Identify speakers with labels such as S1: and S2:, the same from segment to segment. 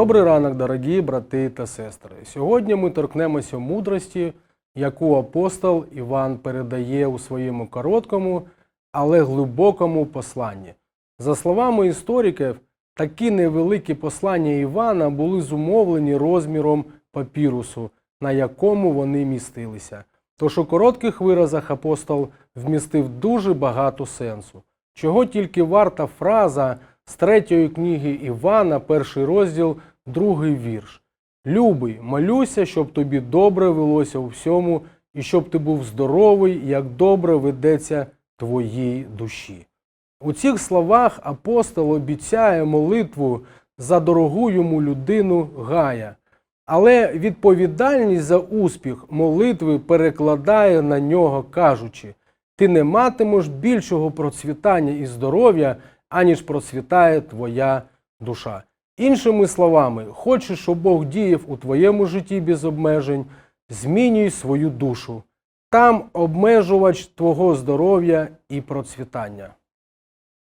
S1: Добрий ранок, дорогі брати та сестри. Сьогодні ми торкнемося мудрості, яку апостол Іван передає у своєму короткому, але глибокому посланні. За словами істориків, такі невеликі послання Івана були зумовлені розміром папірусу, на якому вони містилися. Тож у коротких виразах апостол вмістив дуже багато сенсу. Чого тільки варта фраза з третьої книги Івана, перший розділ, другий вірш. Любий, молюся, щоб тобі добре велося у всьому, і щоб ти був здоровий, як добре ведеться твоїй душі. У цих словах апостол обіцяє молитву за дорогу йому людину Гая. Але відповідальність за успіх молитви перекладає на нього, кажучи: ти не матимеш більшого процвітання і здоров'я, аніж процвітає твоя душа. Іншими словами, хочеш, щоб Бог діяв у твоєму житті без обмежень, змінюй свою душу. Там обмежувач твого здоров'я і процвітання.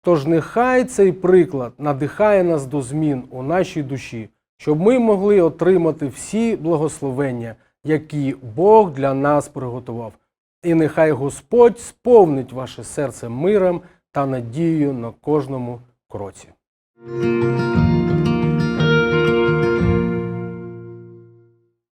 S1: Тож нехай цей приклад надихає нас до змін у нашій душі, щоб ми могли отримати всі благословення, які Бог для нас приготував. І нехай Господь сповнить ваше серце миром та надією на кожному кроці.